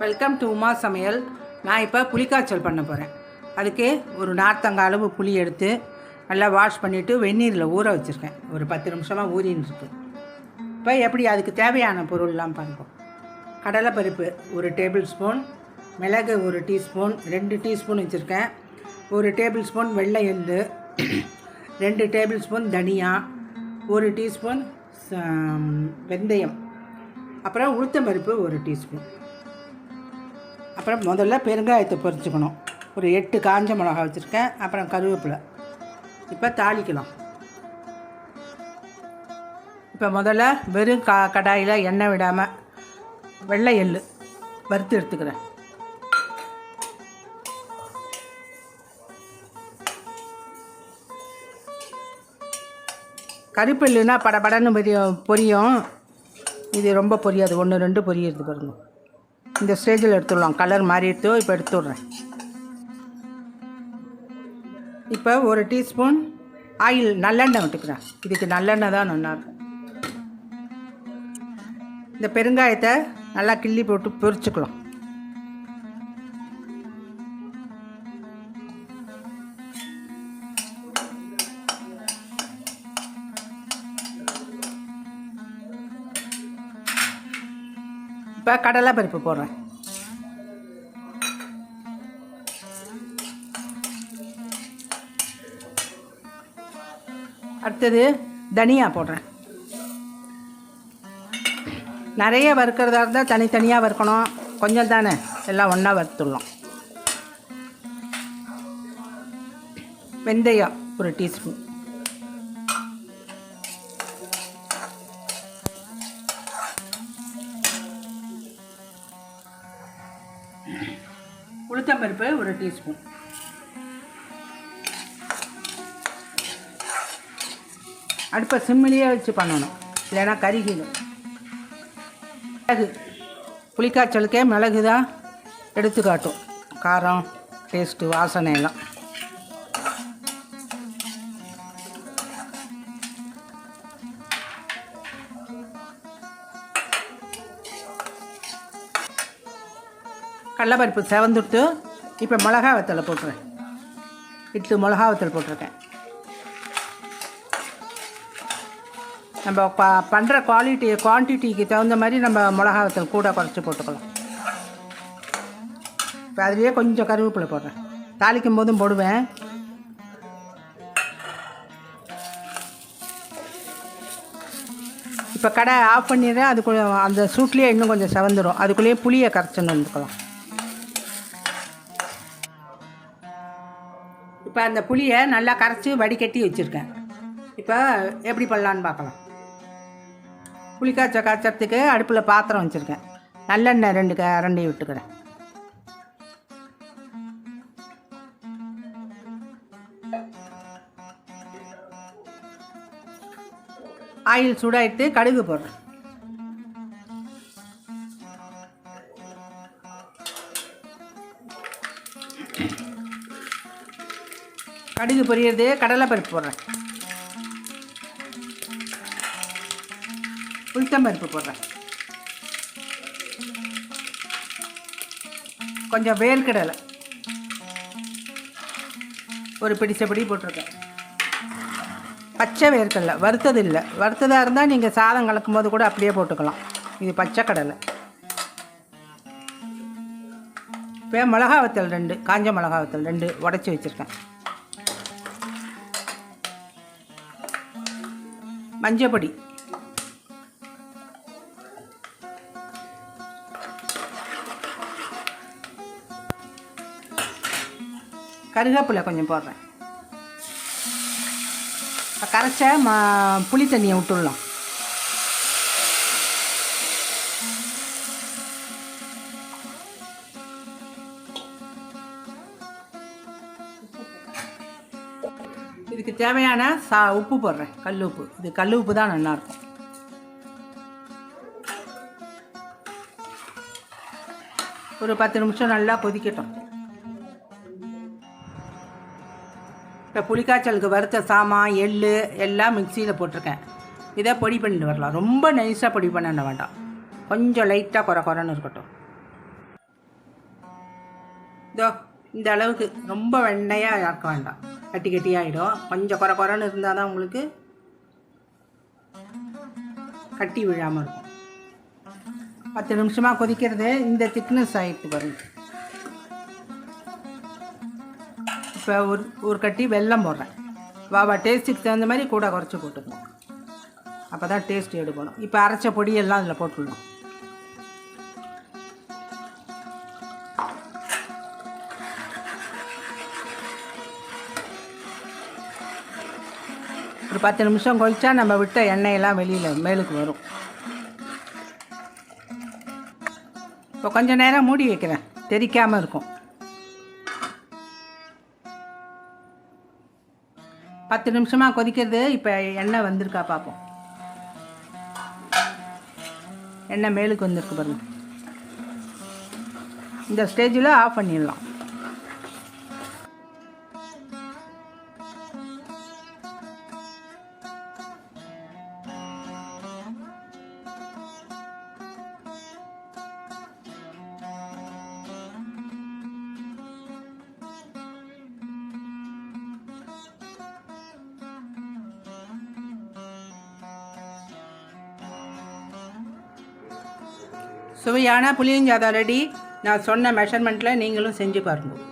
Welcome to Uma சமையல். நான் இப்போ புளிக்காய்ச்சல் பண்ண போகிறேன் அதுக்கு ஒரு நார்த்தங்காய் அளவு புளி எடுத்து நல்லா வாஷ் பண்ணிவிட்டு வெந்நீரில் ஊற வச்சுருக்கேன். ஒரு பத்து நிமிஷமாக ஊறின்னு இருக்கு. இப்போ எப்படி அதுக்கு தேவையான பொருள்லாம் பார்ப்போம். கடலைப்பருப்பு ஒரு டேபிள் ஸ்பூன் மிளகு ஒரு டீஸ்பூன் ரெண்டு டீஸ்பூன் வச்சுருக்கேன். ஒரு டேபிள் ஸ்பூன் வெள்ளை எள்ளு ரெண்டு டேபிள் ஸ்பூன் தனியா ஒரு டீஸ்பூன் ச- வெந்தயம். அப்புறம் உளுத்தம்பருப்பு ஒரு டீஸ்பூன் அப்புறம் முதல்ல பெருங்காயத்தை பொரிச்சுக்கணும். ஒரு எட்டு காஞ்ச மிளகா வச்சுருக்கேன். அப்புறம் கருவேப்பிலை. இப்போ தாளிக்கலாம். இப்போ முதல்ல வெறும் கா கடாயில் எண்ணெய் விடாமல் வெள்ளை எள்ளு வறுத்து எடுத்துக்கிறேன். கருப்பு படபடன்னு பொரியும் பொரியும். இது ரொம்ப பொரியாது. ஒன்று ரெண்டு பொரியுது பாருங்கள் இந்த ஸ்டேஜில் எடுத்துடலாம். கலர் மாறிடுத்தோ இப்போ எடுத்துடுறேன். இப்போ ஒரு டீஸ்பூன் ஆயில் நல்லெண்ணெய் விட்டுக்கிறேன். இதுக்கு நல்லெண்ணெய் தான் நல்லாயிருக்கும் இந்த பெருங்காயத்தை நல்லா கிள்ளி போட்டு பொரிச்சுக்கலாம். இப்போ கடலை பருப்பு போடுறேன். அடுத்தது தனியா போடுறேன். நிறைய வறுக்கிறதா இருந்தால் தனித்தனியாக வறுக்கணும். கொஞ்சம் தானே எல்லாம் ஒன்றா வறுத்துடலாம். வெந்தயம் ஒரு டீஸ்பூன். உளுத்தம்பருப்பு ஒரு டீஸ்பூன். அடுப்பை சிம்மிலேயே வச்சு பண்ணணும். இல்லைன்னா கருகிடும். மிளகு. புளிக்காய்ச்சலுக்கே மிளகு தான் எடுத்து காட்டும். காரம் டேஸ்ட்டு வாசனை எல்லாம். கடலப்பருப்பு செவந்துட்டு இப்போ மிளகா வத்தலை போட்டுறேன். இட்டு மிளகா வத்தல் போட்டிருக்கேன். நம்ம ப பண்ணுற குவாலிட்டி குவான்டிட்டிக்கு தகுந்த மாதிரி நம்ம மிளகா வத்தல் கூட குறைச்சி போட்டுக்கலாம். இப்போ அதுலேயே கொஞ்சம் கருவேப்பிலை போடுறேன். தாளிக்கும் போதும் போடுவேன். இப்போ கடை ஆஃப் பண்ணிடுறேன். அதுக்குள்ளே அந்த சூட்லேயே இன்னும் கொஞ்சம் செவந்துடும் அதுக்குள்ளேயே புளியை கரைச்சின்னு வந்துக்கலாம். இப்போ அந்த புளியை நல்லா கரைச்சி வடிகட்டி வச்சுருக்கேன். இப்போ எப்படி பண்ணலான்னு பார்க்கலாம். புளி காய்ச்ச காய்ச்சறதுக்கு அடுப்பில் பாத்திரம் வச்சுருக்கேன். நல்லெண்ணெய் ரெண்டு க ரெண்டையும் விட்டுக்கிறேன். ஆயில் சூடாயிட்டு கடுகு போடுறேன். கடுகு பொரியறது கடலைப்பருப்பு போடுறேன். உளுத்தம் பருப்பு போடுறேன். கொஞ்சம் வேர்க்கடலை. ஒரு பிடிச்சபடி போட்டிருக்கேன். பச்சை வேர்க்கடலை வறுத்தது இல்லை. வறுத்ததாக இருந்தால் நீங்கள் சாதம் கலக்கும் போது கூட அப்படியே போட்டுக்கலாம். இது பச்சை கடலை. இப்போ மிளகா வத்தல் ரெண்டு காஞ்ச மிளகா வத்தல் ரெண்டு உடச்சி வச்சுருக்கேன். மஞ்சப்பொடி. கருவேப்பிலை கொஞ்சம் போடுறேன். கரைச்ச ம புளி தண்ணியை விட்டுடலாம். இதுக்கு தேவையான சா உப்பு போடுறேன். கல் உப்பு. இது கல் உப்பு தான் நல்லாயிருக்கும். ஒரு பத்து நிமிஷம் நல்லா கொதிக்கட்டும். இப்போ புளிக்காய்ச்சலுக்கு வறுத்த சாமான் எள் எல்லாம் மிக்சியில் போட்டிருக்கேன். இதை பொடி பண்ணிட்டு வரலாம். ரொம்ப நைஸாக பொடி பண்ண வேண்டாம். கொஞ்சம் லைட்டாக குறை குறைன்னு இருக்கட்டும். இதோ இந்த அளவுக்கு ரொம்ப வெண்ணையாக இருக்க வேண்டாம். கட்டி கட்டியாகிடும் கொஞ்சம் குறை குறைன்னு இருந்தால் தான் உங்களுக்கு கட்டி விழாமல் இருக்கும். பத்து நிமிஷமாக கொதிக்கிறது. இந்த திக்னஸ் ஆகிட்டு பாருங்க. இப்போ ஒரு ஒரு கட்டி வெல்லம் போடுறேன். வாவா டேஸ்ட்டுக்கு தகுந்த மாதிரி கூட குறைச்சி போட்டுக்கணும் அப்போ தான் டேஸ்ட் எடுக்கணும். இப்போ அரைச்ச பொடியெல்லாம் அதில் போட்டுடணும். ஒரு பத்து நிமிஷம் கழிச்சா நம்ம விட்ட எண்ணெயெல்லாம் வெளியில் மேலுக்கு வரும். இப்போ கொஞ்சம் நேரம் மூடி வைக்கிறேன். தெரிக்காமல் இருக்கும். பத்து நிமிஷமாக கொதிக்கிறது இப்போ எண்ணெய் வந்திருக்கா பார்ப்போம் எண்ணெய் மேலுக்கு வந்திருக்கு பாருங்க. இந்த ஸ்டேஜில் ஆஃப் பண்ணிடலாம். சுவையான புளியஞ்சாதம் ரெடி. நான் சொன்ன மெஷர்மெண்ட்டில் நீங்களும் செஞ்சு பாருங்கள்